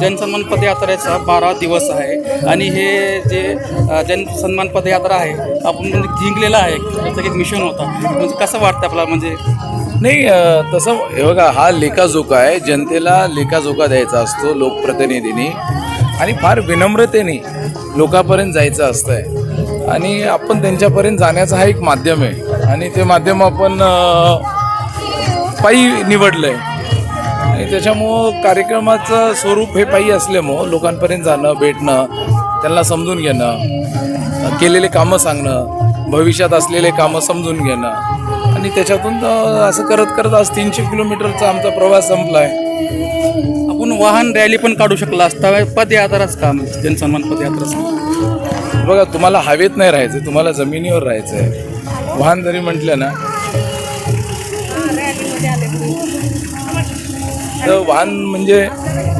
जनसन्मान पदयात्रेचा बारा दिवस आहे. आणि हे जे जनसन्मान पदयात्रा आहे आपण म्हणजे जिंकलेलं आहे. त्याचं एक मिशन होता. म्हणजे कसं वाटतं आपल्याला? म्हणजे नाही तसं हे बघा हा लेखाजोखा आहे. जनतेला लेखाजोखा द्यायचा असतो लोकप्रतिनिधींनी. आणि फार विनम्रतेने लोकांपर्यंत जायचं असतं आहे आणि आपण त्यांच्यापर्यंत जाण्याचा हा एक माध्यम आहे. आणि ते माध्यम आपण पायी निवडलं आहे आणि त्याच्यामुळं कार्यक्रमाचं स्वरूप हे पायी असल्यामुळं लोकांपर्यंत जाणं भेटणं त्यांना समजून घेणं केलेले कामं सांगणं भविष्यात असलेले कामं समजून घेणं. आणि त्याच्यातून असं करत करत आज तीनशे किलोमीटरचा आमचा प्रवास संपला आहे आपण वाहन रॅली पण काढू शकला असता. पदयात्राच काम जनसन्मान पदयात्राच बघा तुम्हाला हवेत नाही राहायचं तुम्हाला जमिनीवर राहायचं आहे वाहन जरी म्हटलं ना तर वाहन म्हणजे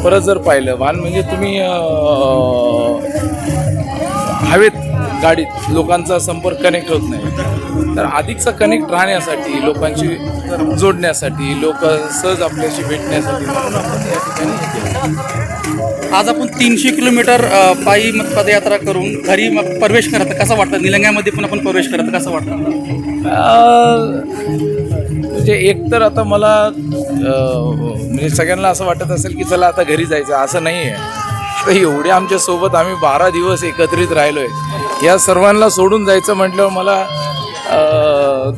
परत जर पाहिलं वाहन म्हणजे तुम्ही हवेत गाडीत लोकांचा संपर्क कनेक्ट होत नाही. तर अधिकचा कनेक्ट राहण्यासाठी लोकांशी जोडण्यासाठी लोक सहज आपल्याशी भेटण्यासाठी म्हणून आपण या ठिकाणी आज आपण तीनशे किलोमीटर पायी मग पदयात्रा करून घरी मग प्रवेश करत कसं वाटतं निलंग्यामध्ये पण आपण प्रवेश करत कसं वाटतं म्हणजे एकतर आता मला म्हणजे सगळ्यांना असं वाटत असेल की चला आता घरी जायचं. असं नाही आहे. तर एवढे आमच्यासोबत आम्ही बारा दिवस एकत्रित राहिलो आहे या सर्वांना सोडून जायचं म्हटल्यावर मला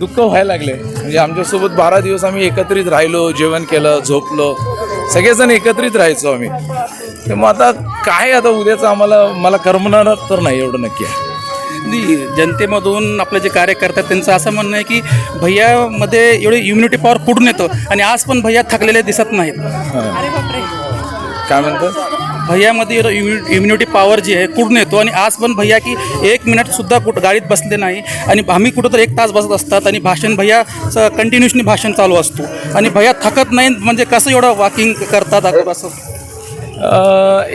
दुःख व्हायला लागले म्हणजे आमच्यासोबत बारा दिवस आम्ही एकत्रित राहिलो जेवण केलं झोपलो. सगळेजण एकत्रित राहायचो आम्ही. तर मग आता काय आता उद्याचं आम्हाला मला करमणार तर नाही एवढं नक्की. आहे जनतेमधून आपले जे कार्यकर्ते त्यांचं असं म्हणणं आहे की भैयामध्ये एवढी इम्युनिटी पॉवर कुठून येतं? आणि आज पण भैया थकलेले दिसत नाहीत. काय म्हणतात भैयामध्ये इम्युनिटी पॉवर जी आहे कुठून येतो? आणि आज पण भैया की एक मिनिटसुद्धा कुठं गाडीत बसले नाही. आणि आम्ही कुठं तर एक तास बसत असतात आणि भाषण भैया कंटिन्युअसली भाषण चालू असतो. आणि भैया थकत नाही म्हणजे कसं एवढं वॉकिंग करतात असं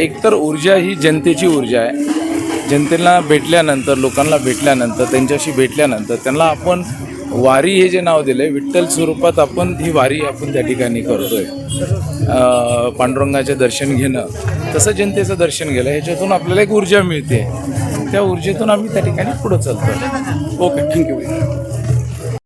एकतर ऊर्जा ही जनतेची ऊर्जा आहे. जनतेला भेटल्यानंतर लोकांना भेटल्यानंतर त्यांच्याशी भेटल्यानंतर त्यांना आपण वारी हे जे नाव दिलं आहे विठ्ठल स्वरूपात आपण ही वारी आपण त्या ठिकाणी करतोय. पांडुरंगाचे दर्शन घेणं तसं जनतेचं दर्शन गेलं ह्याच्यातून आपल्याला एक ऊर्जा मिळते. त्या ऊर्जेतून आम्ही त्या ठिकाणी पुढं चालतो ओके थँक्यू.